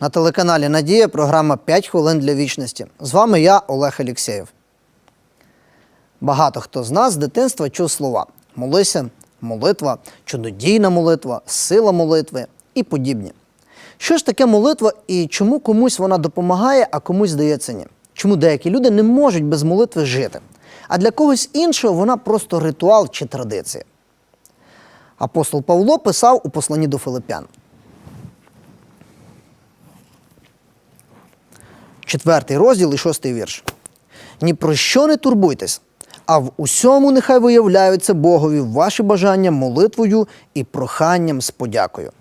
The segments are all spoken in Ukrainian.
На телеканалі Надія програма «5 хвилин для вічності. З вами я, Олег Алєксєєв. Багато хто з нас з дитинства чув слова молися, молитва, чудодійна молитва, сила молитви і подібні. Що ж таке молитва і чому комусь вона допомагає, а комусь здається ні? Чому деякі люди не можуть без молитви жити? А для когось іншого вона просто ритуал чи традиція. Апостол Павло писав у посланні до Филиппян. Четвертий розділ і шостий вірш. Ні про що не турбуйтесь, а в усьому нехай виявляються Богові ваші бажання молитвою і проханням з подякою.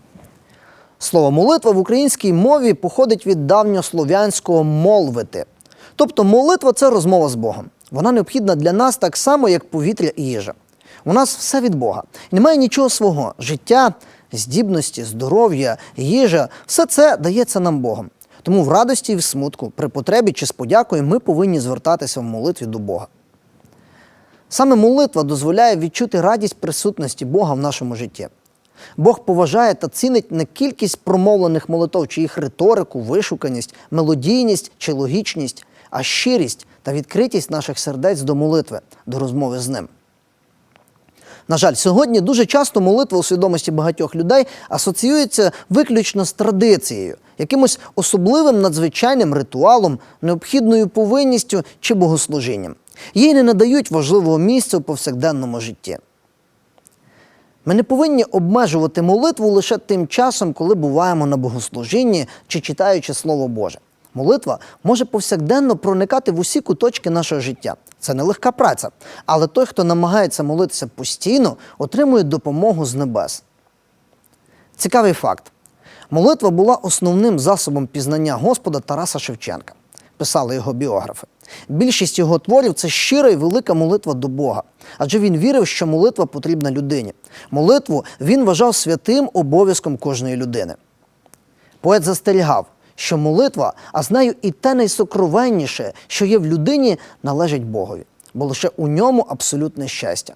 Слово молитва в українській мові походить від давньослов'янського молвити. Тобто молитва це розмова з Богом. Вона необхідна для нас так само, як повітря і їжа. У нас все від Бога. Немає нічого свого. Життя, здібності, здоров'я, їжа все це дається нам Богом. Тому в радості і в смутку, при потребі чи з подякою ми повинні звертатися в молитві до Бога. Саме молитва дозволяє відчути радість присутності Бога в нашому житті. Бог поважає та цінить не кількість промовлених молитов, чи їх риторику, вишуканість, мелодійність чи логічність, а щирість та відкритість наших сердець до молитви, до розмови з ним. На жаль, сьогодні дуже часто молитва у свідомості багатьох людей асоціюється виключно з традицією, якимось особливим надзвичайним ритуалом, необхідною повинністю чи богослужінням. Їй не надають важливого місця у повсякденному житті. Ми не повинні обмежувати молитву лише тим часом, коли буваємо на богослужінні чи читаючи Слово Боже. Молитва може повсякденно проникати в усі куточки нашого життя. Це нелегка праця, але той, хто намагається молитися постійно, отримує допомогу з небес. Цікавий факт. Молитва була основним засобом пізнання Господа Тараса Шевченка, писали його біографи. Більшість його творів це щира і велика молитва до Бога, адже він вірив, що молитва потрібна людині. Молитву він вважав святим обов'язком кожної людини. Поет застерігав, що молитва, а з нею і те найсокровенніше, що є в людині, належить Богові, бо лише у ньому абсолютне щастя.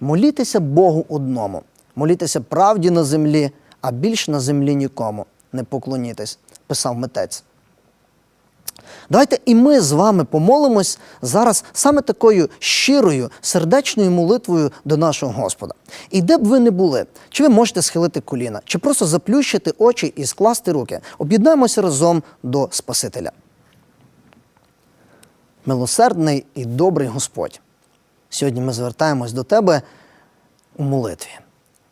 Молітися Богу одному, молітися правді на землі, а більш на землі нікому. Не поклонітись, писав митець. Давайте і ми з вами помолимось зараз саме такою щирою, сердечною молитвою до нашого Господа. І де б ви не були, чи ви можете схилити коліна, чи просто заплющити очі і скласти руки, об'єднаємося разом до Спасителя. Милосердний і добрий Господь. Сьогодні ми звертаємось до Тебе у молитві.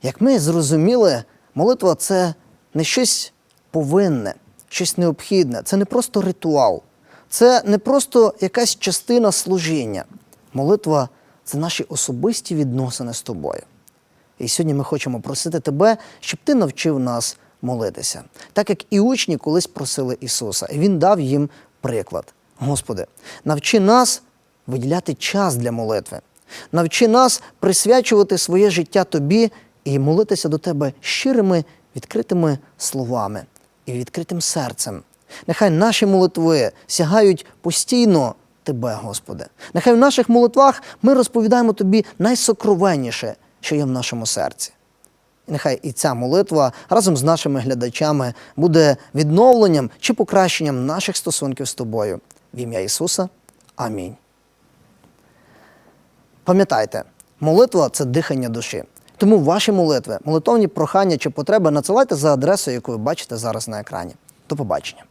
Як ми зрозуміли, молитва це не щось повинне, щось необхідне, це не просто ритуал, це не просто якась частина служіння. Молитва це наші особисті відносини з тобою. І сьогодні ми хочемо просити тебе, щоб ти навчив нас молитися, так як і учні колись просили Ісуса, і Він дав їм приклад. Господи, навчи нас виділяти час для молитви, навчи нас присвячувати своє життя Тобі і молитися до Тебе щирими, відкритими словами і відкритим серцем. Нехай наші молитви сягають постійно Тебе, Господи. Нехай в наших молитвах ми розповідаємо Тобі найсокровенніше, що є в нашому серці. І нехай і ця молитва разом з нашими глядачами буде відновленням чи покращенням наших стосунків з тобою. В ім'я Ісуса. Амінь. Пам'ятайте, молитва це дихання душі. Тому ваші молитви, молитовні прохання чи потреби надсилайте за адресою, яку ви бачите зараз на екрані. До побачення.